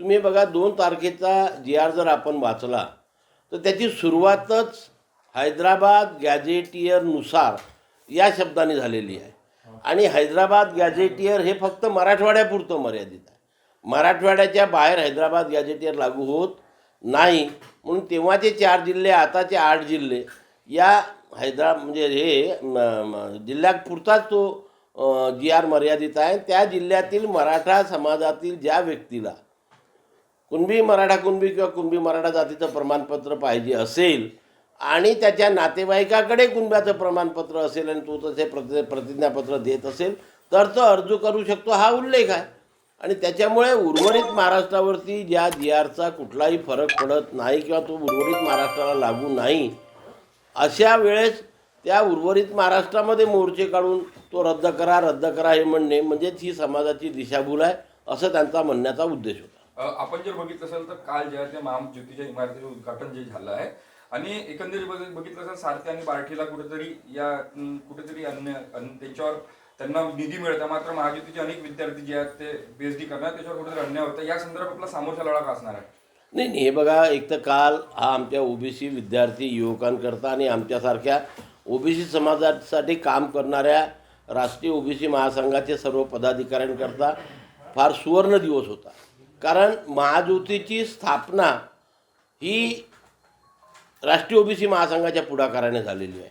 तुम्ही बघा दोन तारखेचा जी आर जर आपण वाचला तर त्याची सुरुवातच हैदराबाद गॅजेटियरनुसार या शब्दाने झालेली आहे. आणि हैदराबाद गॅजेटियर हे फक्त मराठवाड्यापुरतं मर्यादित आहे. मराठवाड्याच्या बाहेर हैदराबाद गॅजेटियर लागू होत नाही. म्हणून तेव्हाचे चार जिल्हे आताचे आठ जिल्हे या हैदरा म्हणजे हे जिल्ह्यापुरताच तो जी आर मर्यादित आहे. त्या जिल्ह्यातील मराठा समाजातील ज्या व्यक्तीला कुणबी मराठा कुणबी किंवा कुणबी मराठा जातीचं प्रमाणपत्र पाहिजे असेल आणि त्याच्या नातेवाईकाकडे कुणब्याचं प्रमाणपत्र असेल आणि तो तसे प्रति प्रतिज्ञापत्र देत असेल तर तो अर्ज करू शकतो हा उल्लेख आहे. आणि त्याच्यामुळे उर्वरित महाराष्ट्रावरती ज्या जी आरचा कुठलाही फरक पडत नाही किंवा तो उर्वरित महाराष्ट्राला लागू नाही अशा वेळेस त्या उर्वरित महाराष्ट्रामध्ये मोर्चे काढून तो रद्द करा रद्द करा हे म्हणणे म्हणजेच ही समाजाची दिशाभूल आहे असं त्यांचा म्हणण्याचा उद्देश होता. आपण जर बघितलं असेल तर काल जे ज्या त्या महाज्योतीच्या इमारतीचं उद्घाटन जे झालं आहे आणि एकंदरीत बघितलं असेल सारथी आणि बार्टीला कुठेतरी या कुठेतरी अन्य अन- त्यांच्यावर त्यांना निधी मिळतं मात्र महाज्योतीचे अनेक विद्यार्थी जे आहेत ते पी डी करणार त्याच्यावर कुठेतरी अन्याय होतं या संदर्भात आपला सामोरचा लढा का असणार आहे? नाही नाही हे बघा एक तर काल हा आमच्या ओबीसी विद्यार्थी युवकांकरता आणि आमच्यासारख्या ओबीसी समाजासाठी काम करणाऱ्या राष्ट्रीय ओबीसी महासंघाचे सर्व पदाधिकाऱ्यांकरता फार सुवर्ण दिवस होता. कारण महाज्योतीची स्थापना ही राष्ट्रीय ओबीसी महासंघाच्या पुढाकाराने झालेली आहे.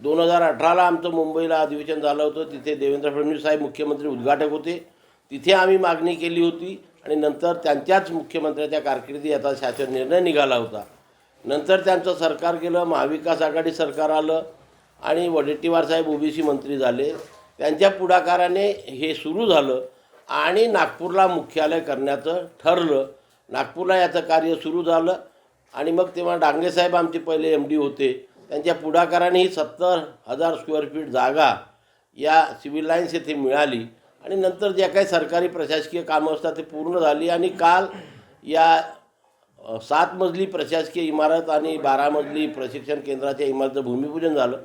दोन हजार अठराला आमचं मुंबईला अधिवेशन झालं होतं. तिथे देवेंद्र फडणवीस साहेब मुख्यमंत्री उद्घाटक होते. तिथे आम्ही मागणी केली होती आणि नंतर त्यांच्याच मुख्यमंत्र्याच्या कारकिर्दी याचा शासन निर्णय निघाला होता. नंतर त्यांचं सरकार गेलं महाविकास आघाडी सरकार आलं आणि वडेट्टीवार साहेब ओबीसी मंत्री झाले. त्यांच्या पुढाकाराने हे सुरू झालं. आणि नागपूरला मुख्यालय करण्याचं ठरलं. नागपूरला याचं कार्य सुरू झालं आणि मग तेव्हा डांगेसाहेब आमचे पहिले एम डी होते. त्यांच्या पुढाकाराने ही सत्तर हजार स्क्वेअर फीट जागा या सिव्हिल लाईन्स येथे मिळाली आणि नंतर ज्या काही सरकारी प्रशासकीय कामं असतात ते पूर्ण झाली आणि काल या सात मजली प्रशासकीय इमारत आणि बारा मजली प्रशिक्षण केंद्राच्या इमारतीचं भूमिपूजन झालं.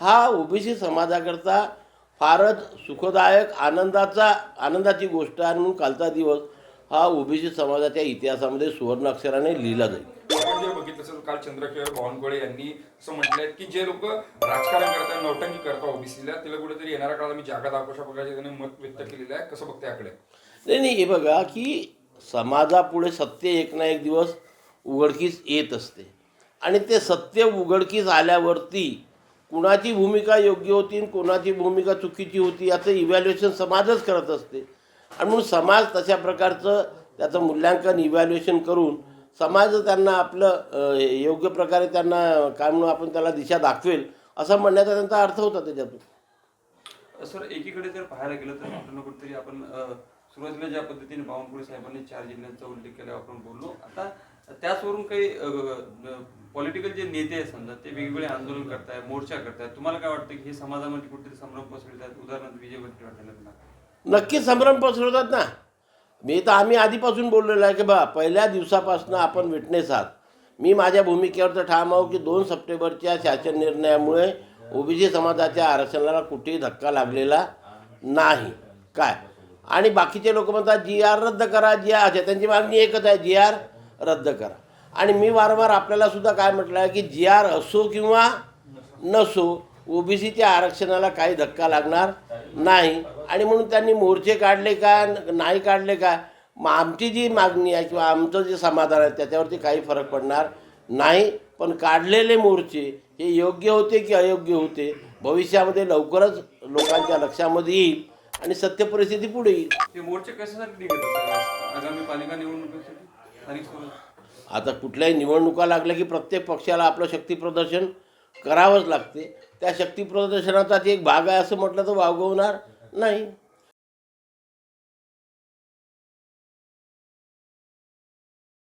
हा ओबीसी समाजाकरता फारच सुखदायक आनंदाचा आनंदाची गोष्ट आहे म्हणून कालचा दिवस हा ओबीसी समाजाच्या इतिहासामध्ये सुवर्ण अक्षराने लिहिला जाईल. आपण जर बघितलं असेल काल चंद्रशेखर बावनकुळे यांनी असं म्हटलंय की जे लोक राजकारण करतात नौटंकी करतात ओबीसीला त्याला कुठेतरी येणाऱ्या काळात मी जागा दाखवू अशा प्रकारचे त्यांनी मत व्यक्त केलेलं आहे. कसं बघते याकडे? नाही नाही हे बघा की समाजापुढे सत्य एक ना एक दिवस उघडकीस येत असते. आणि ते सत्य उघडकीस आल्यावरती कुणाची भूमिका योग्य होती आणि कोणाची भूमिका चुकीची होती याचं इव्हॅल्युएशन समाजच करत असते. आणि म्हणून समाज तशा प्रकारचं त्याचं मूल्यांकन इव्हॅल्युएशन करून समाज त्यांना आपलं योग्य प्रकारे त्यांना काय म्हणून आपण त्याला दिशा दाखवेल असं म्हणण्याचा त्यांचा अर्थ होता त्याच्यातून. सर एकीकडे जर पाहायला गेलं तर कुठेतरी आपण सुरुवातीला ज्या पद्धतीने बावनकुळे साहेबांनी चार जिल्ह्यांचा उल्लेख केला आपण बोललो आता त्याचवरून काही पॉलिटिकल जे नेते आहेत समजा ते वेगवेगळे आंदोलन करताय मोर्चा करतायत. तुम्हाला काय वाटतं की हे समाजामध्ये कुठेतरी संभ्रम पसरवित आहेत उदाहरणार्थ विजय वडेट्टीवार नक्कीच संभ्रम पसरवतात ना. मी तर आम्ही आधीपासून बोललेलो आहे की बा पहिल्या दिवसापासून आपण विटनेस आहात. मी माझ्या भूमिकेवर तर ठाम आहो की दोन सप्टेंबरच्या शासन निर्णयामुळे ओबीसी समाजाच्या आरक्षणाला कुठेही धक्का लागलेला नाही. काय? आणि बाकीचे लोक म्हणतात जी आर रद्द करा जी आर अच्छा त्यांची मागणी एकच आहे जी आर रद्द करा. आणि मी वारंवार आपल्याला सुद्धा काय म्हटलं आहे की जी आर असो किंवा नसो ओबीसीच्या आरक्षणाला काही धक्का लागणार नाही. आणि म्हणून त्यांनी मोर्चे काढले का नाही काढले का? मग आमची जी मागणी आहे किंवा आमचं जे समाधान आहे त्याच्यावरती काही फरक पडणार नाही. पण काढलेले मोर्चे हे योग्य होते की अयोग्य होते? भविष्यामध्ये लवकरच लोकांच्या लक्षामध्ये येईल. आणि सत्य परिस्थिती पुढे येईल. ते मोर्चे कशासाठी निघत असतात आगामी पालिका निवडणुकीसाठी? स्थानिक स्वराज्य आता कुठल्याही निवडणुका लागल्या की प्रत्येक पक्षाला आपलं शक्ती प्रदर्शन करावंच लागते. त्या शक्ती प्रदर्शनाचा एक भाग आहे असं म्हटलं तर वावगवणार नाही.